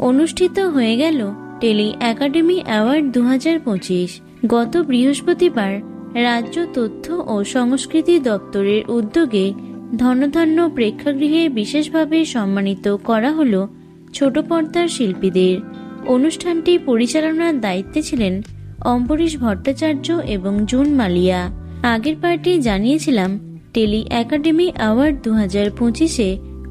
অনুষ্ঠিত হয়ে গেল টেলি একাডেমি অ্যাওয়ার্ড দু হাজার পঁচিশ। গত বৃহস্পতিবার রাজ্য তথ্য ও সংস্কৃতি দপ্তরের উদ্যোগে ধনধন্য প্রেক্ষাগৃহে বিশেষভাবে সম্মানিত করা হলো ছোট পর্দার শিল্পীদের। অনুষ্ঠানটি পরিচালনার দায়িত্বে ছিলেন অম্বরীশ ভট্টাচার্য এবং জুন মালিয়া। আগের পার্টি জানিয়েছিলাম, টেলি একাডেমি অ্যাওয়ার্ড দু হাজার পঁচিশে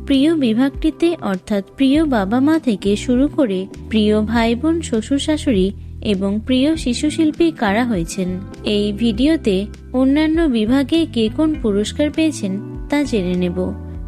প্রিয় বিভাগটিতে, অর্থাৎ প্রিয় বাবা মা থেকে শুরু করে প্রিয় ভাই বোন শ্বশুর শাশুড়ি এবং প্রিয় শিশু শিল্পী কারা হয়েছেন? এই ভিডিওতে অন্যান্য বিভাগে কে কোন পুরস্কার পেয়েছেন তা জেনে নেব।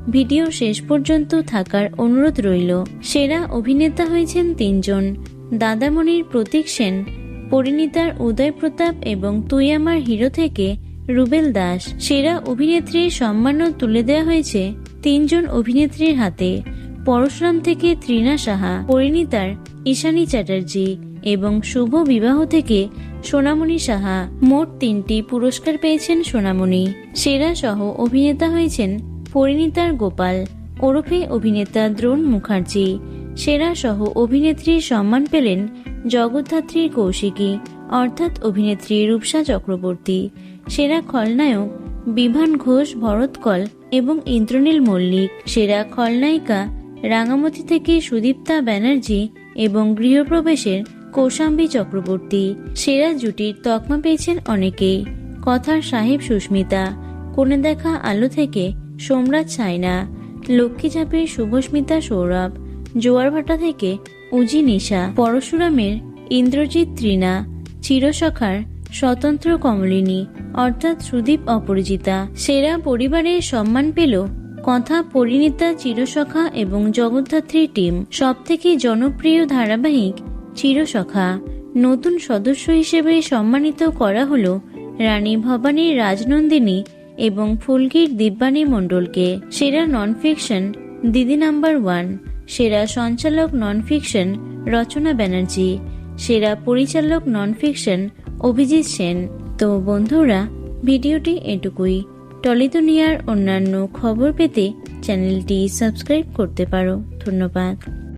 ভিডিও শেষ পর্যন্ত থাকার অনুরোধ রইল। সেরা অভিনেতা হয়েছেন তিনজন। দাদামণির প্রতীক সেন, পরিণীতার উদয় প্রতাপ এবং তুই আমার হিরো থেকে রুবেল দাস। সেরা অভিনেত্রীর সম্মানও তুলে দেওয়া হয়েছে তিনজন অভিনেত্রীর হাতে পরশুরাম থেকে ত্রিনা সাহা পরিণীতার ঈশানী চ্যাটার্জি এবং শুভ বিবাহ থেকে সোনামণি সাহা। মোট তিনটি পুরস্কার পেয়েছেন সোনামণি। সেরা সহ অভিনেতা হয়েছেন পরিণীতার গোপাল, ওরফে অভিনেতা দ্রোণ মুখার্জি। সেরা সহ অভিনেত্রীর সম্মান পেলেন জগদ্ধাত্রীর কৌশিকী, অর্থাৎ অভিনেত্রী রূপসা চক্রবর্তী। সেরা খলনায়ক বিভান ঘোষ ভরতকল এবং ইন্দ্রনীল মল্লিক, সেরা খলনায়িকা রাঙামতি থেকে সুদীপ্তা ব্যানার্জি এবং গৃহপ্রবেশের কৌশাম্বী চক্রবর্তী। সেরা জুটির তকমা পেয়েছেন অনেকেই। কথার সাহেব সুস্মিতা। কোণে দেখা আলো থেকে সোমরাজ ছাইনা লক্ষ্মীচাপের শুভস্মিতা সৌরভ। জোয়ারভাটা থেকে উজি নিশা। পরশুরামের ইন্দ্রজিৎ ত্রিনা। চিরসখার স্বতন্ত্র কমলিনী, অর্থাৎ সুদীপ অপরিচিতা। সেরা পরিবারের সম্মান পেল কথা পরিণীতা চিরসখা এবং জগদ্ধাত্রী টিম। সবথেকে জনপ্রিয় ধারাবাহিক চিরসখা। নতুন সদস্য হিসেবে সম্মানিত করা হলো রানী ভবানীর রাজনন্দিনী এবং ফুলকির দিব্যানী মণ্ডলকে। সেরা non fiction Didi number one. সেরা সঞ্চালক নন ফিকশন রচনা ব্যানার্জি। সেরা পরিচালক নন ফিকশন অভিজিৎ সেন। তো বন্ধুরা, ভিডিওটি এটুকুই। টলিদুনিয়ার অন্যান্য খবর পেতে চ্যানেলটি সাবস্ক্রাইব করতে পারো। ধন্যবাদ।